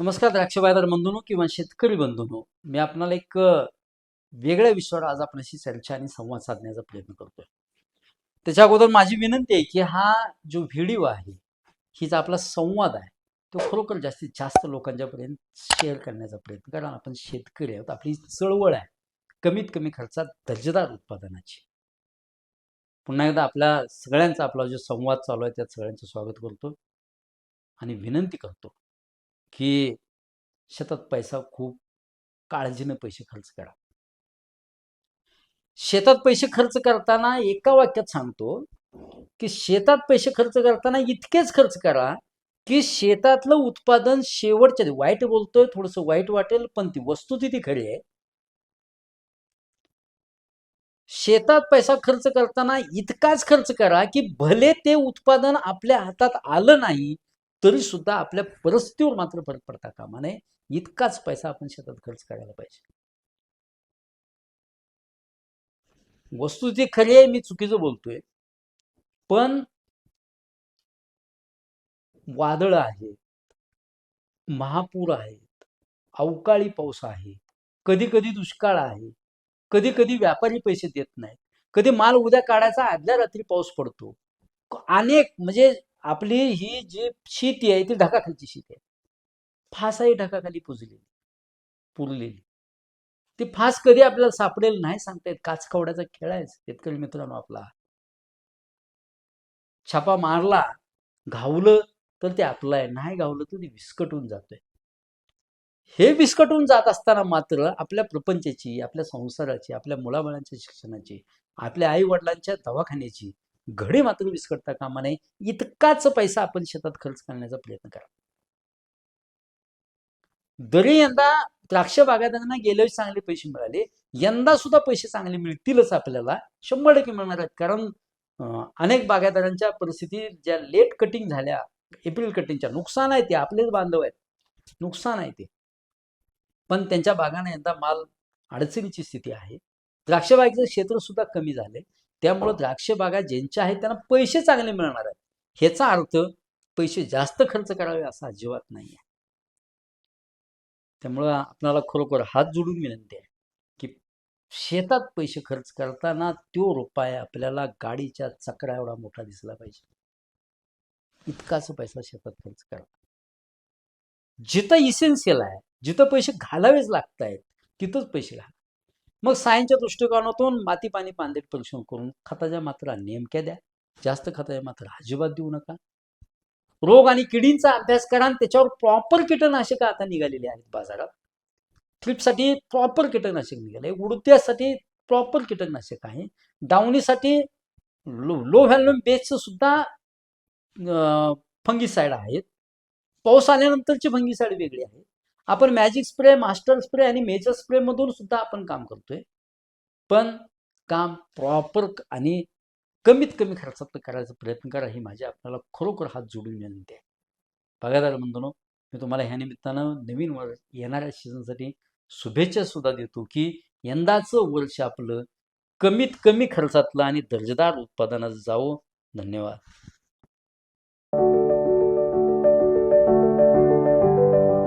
नमस्कार द्राक्ष बाजार बंधूनो किंवा शेतकरी बंधूनो. मी आपणाला एक वेगळ्या विषयावर आज आपल्याशी चर्चा आणि संवाद साधण्याचा प्रयत्न करतोय. त्याच्या अगोदर माझी विनंती आहे की हा जो व्हिडिओ आहे हिचा आपला संवाद आहे तो खरोखर जास्तीत जास्त लोकांच्यापर्यंत शेअर करण्याचा प्रयत्न कारण आपण शेतकरी आहोत आपली चळवळ आहे कमीत कमी खर्चात दर्जेदार उत्पादनाची. पुन्हा एकदा आपल्या सगळ्यांचा आपला जो संवाद चालू आहे त्यात सगळ्यांचं स्वागत करतो आणि विनंती करतो. की शेतात पैसा खूप काळजीनं पैसे खर्च करा. शेतात पैसे खर्च करताना एका वाक्यात सांगतो की शेतात पैसे खर्च करताना इतकेच खर्च करा की शेतातलं उत्पादन शेवटच्या वाईट बोलतोय थोडस वाईट वाटेल पण ती वस्तुस्थिती खरी आहे. शेतात पैसा खर्च करताना इतकाच खर्च करा की भले ते उत्पादन आपल्या हातात आलं नाही तरी सुद्धा आपल्या परिस्थितीवर मात्र फरक पडता कामा नये. इतकाच पैसा आपण शेतात खर्च करायला पाहिजे. वस्तू ती खरी आहे मी चुकीचं बोलतोय. पण वादळ आहेत महापूर आहेत अवकाळी पाऊस आहे कधी कधी दुष्काळ आहे कधी कधी व्यापारी पैसे देत नाहीत कधी माल उद्या काढायचा आदल्या रात्री पाऊस पडतो. अनेक म्हणजे आपली ही जी शेती आहे ती ढगाखालची शेती आहे. फासही ढगाखाली पुजलेली पुरलेली. ती फास कधी आपल्याला सापडेल नाही सांगता येत. काचकवड्याचा खेळ आहे शेतकरी मित्रांनो आपला. छापा मारला घावलं तर ते आपलं आहे. नाही घावलं तर ते विस्कटून जातोय. हे विस्कटून जात असताना मात्र आपल्या प्रपंचाची आपल्या संसाराची आपल्या मुलाबाळांच्या शिक्षणाची आपल्या आई वडिलांच्या दवाखान्याची घडी मात्र विस्कटता कामा नये. इतकाच पैसा आपण शेतात खर्च करण्याचा प्रयत्न करा. जरी यंदा द्राक्ष बागायतांना गेल्या चांगले पैसे मिळाले यंदा सुद्धा पैसे चांगले मिळतीलच आपल्याला. शंभर टक्के मिळणार आहेत. कारण अनेक बागायतदारांच्या परिस्थिती ज्या लेट कटिंग झाल्या एप्रिल कटिंगच्या नुकसान आहे ते. आपलेच बांधव आहेत. नुकसान आहे ते. पण त्यांच्या बागांना यंदा माल अडचणीची स्थिती आहे. द्राक्ष बागेचं क्षेत्र सुद्धा कमी झाले त्यामुळं द्राक्ष बागा ज्यांच्या आहेत त्यांना पैसे चांगले मिळणार आहेत. ह्याचा अर्थ पैसे जास्त खर्च करावे असा अजिबात नाही आहे त्यामुळं आपल्याला खरोखर हात जोडून विनंती आहे की शेतात पैसे खर्च करताना तो रुपये आपल्याला गाडीच्या चकड्या एवढा मोठा दिसला पाहिजे. इतकाच पैसा शेतात खर्च करा. जिथं इसेन्शियल आहे जिथं पैसे घालावेच लागत आहेत तिथंच पैसे घाला. मग सायनच्या दृष्टिकोनातून माती पाणी पांदेट परीक्षण करून खताच्या मात्रा नेमक्या द्या. जास्त खताच्या मात्रा अजिबात देऊ नका. रोग आणि किडींचा अभ्यास करा आणि त्याच्यावर प्रॉपर कीटकनाशक आता निघालेली आहेत बाजारात. थ्रिपसाठी प्रॉपर कीटकनाशक निघाले. उडत्यासाठी प्रॉपर कीटकनाशक आहे. डावणीसाठी लो लो व्हॅल्युम बेसचं सुद्धा फंगीसाईड आहेत. पाऊस आल्यानंतरची फंगीसाईड वेगळी आहे. आपण मॅजिक स्प्रे मास्टर स्प्रे आणि मेजर स्प्रे मधून सुद्धा आपण काम करतोय. पण काम प्रॉपर आणि कमीत कमी खर्चात करायचा प्रयत्न करा ही माझी आपल्याला खरोखर हात जोडून विनंती आहे. बघादार म्हणतो मी तुम्हाला ह्या निमित्तानं नवीन वर येणाऱ्या सीझनसाठी शुभेच्छा सुद्धा देतो की यंदाचं वर्ष आपलं कमीत कमी खर्चातलं आणि दर्जेदार उत्पादनाचं जावं. धन्यवाद.